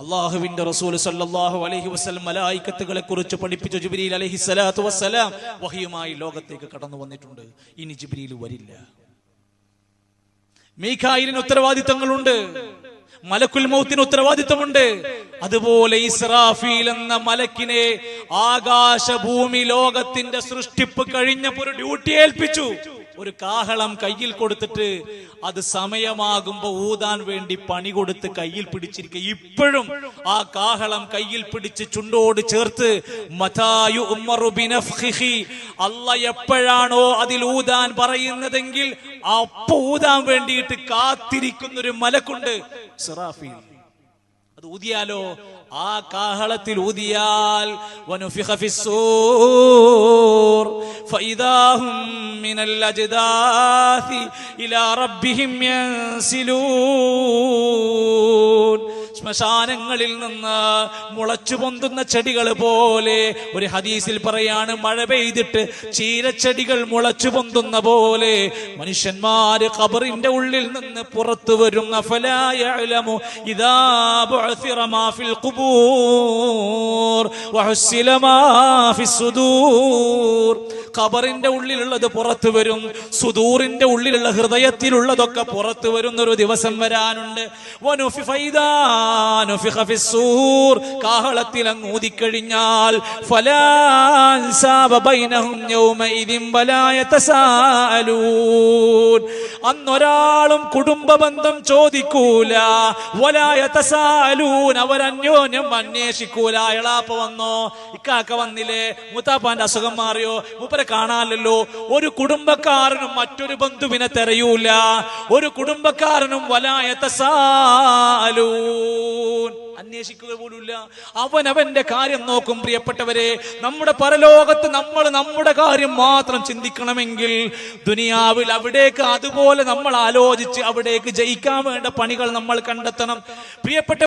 അള്ളാഹുവിന്റെ റസൂൽ സല്ലാഹു അലഹി വസ്ലം മലായിക്കത്തുകളെ കുറിച്ച് പഠിപ്പിച്ച ജിബ്രീൽ അലഹി സ്വലാത്തു വസ്സലാം വഹിയുമായി ലോകത്തേക്ക് കടന്നു വന്നിട്ടുണ്ട്. ഇനി ജിബ്രീൽ വരില്ല. മീഖായിലിന് ഉത്തരവാദിത്തങ്ങളുണ്ട്. മലക്കുൽ മൗത്തിന് ഉത്തരവാദിത്തമുണ്ട്. അതുപോലെ ഇസ്രാഫീൽ എന്ന മലക്കിനെ ആകാശഭൂമി ലോകത്തിന്റെ സൃഷ്ടിപ്പ് കഴിഞ്ഞപ്പോ ഒരു ഡ്യൂട്ടി ഏൽപ്പിച്ചു. ഒരു കാഹളം കയ്യിൽ കൊടുത്തിട്ട് അത് സമയമാകുമ്പോ ഊതാൻ വേണ്ടി പണി കൊടുത്ത് കയ്യിൽ പിടിച്ചിരിക്കുക ഇപ്പോഴും ആ കാഹളം കയ്യിൽ പിടിച്ച് ചുണ്ടോട് ചേർത്ത് മതായു. അല്ല എപ്പോഴാണോ അതിൽ ഊതാൻ പറയുന്നതെങ്കിൽ അപ്പൊ ഊതാൻ വേണ്ടിയിട്ട് കാത്തിരിക്കുന്ന ഒരു മലക്കുണ്ട് സിറാഫീൽ. അത് ഊതിയാലോ? ആ കാഹളത്തിൽ ഊതിയാൽ വനുഫിഖ മിനൽ അജ്ദാഥി ഇലാ റബ്ബിഹിം യൻസിലൂൻ ശ്മശാനങ്ങളിൽ നിന്ന് മുളച്ചു പൊന്തുന്ന ചെടികൾ പോലെ ഒരു ഹദീസിൽ പറയാണ് മഴ പെയ്തിട്ട് ചീരച്ചെടികൾ മുളച്ചു പൊന്തുന്ന പോലെ മനുഷ്യന്മാര് ഖബറിന്റെ ഉള്ളിൽ നിന്ന് പുറത്തു വരും ഖബറിന്റെ ഉള്ളിലുള്ളത് പുറത്തു വരും. സുദൂറിന്റെ ഉള്ളിലുള്ള ഹൃദയത്തിലുള്ളതൊക്കെ പുറത്തു വരുന്ന ഒരു ദിവസം വരാനുണ്ട്. കാഹളത്തിൽ അങ്ങ് അന്നൊരാളും കുടുംബ ബന്ധം ചോദിക്കൂല. അവരന്യോന്യം അന്വേഷിക്കൂല. എളാപ്പ വന്നോ? ഇക്കാക്ക വന്നില്ലേ? മുത്താപ്പാന്റെ അസുഖം മാറിയോ? മൂപ്പരെ കാണാനല്ലോ ഒരു കുടുംബക്കാരനും മറ്റൊരു ബന്ധുവിനെ തെരയൂല. ഒരു കുടുംബക്കാരനും വലായത്തസാലൂൻ അന്വേഷിക്കുക പോലുമില്ല. അവൻ അവന്റെ കാര്യം നോക്കും പ്രിയപ്പെട്ടവരെ. നമ്മുടെ പരലോകത്ത് നമ്മൾ നമ്മുടെ കാര്യം മാത്രം ചിന്തിക്കണമെങ്കിൽ ദുനിയാവിൽ അവിടേക്ക് അതുപോലെ നമ്മൾ ആലോചിച്ച് അവിടേക്ക് ജയിക്കാൻ വേണ്ട പണികൾ നമ്മൾ കണ്ടെത്തണം. പ്രിയപ്പെട്ട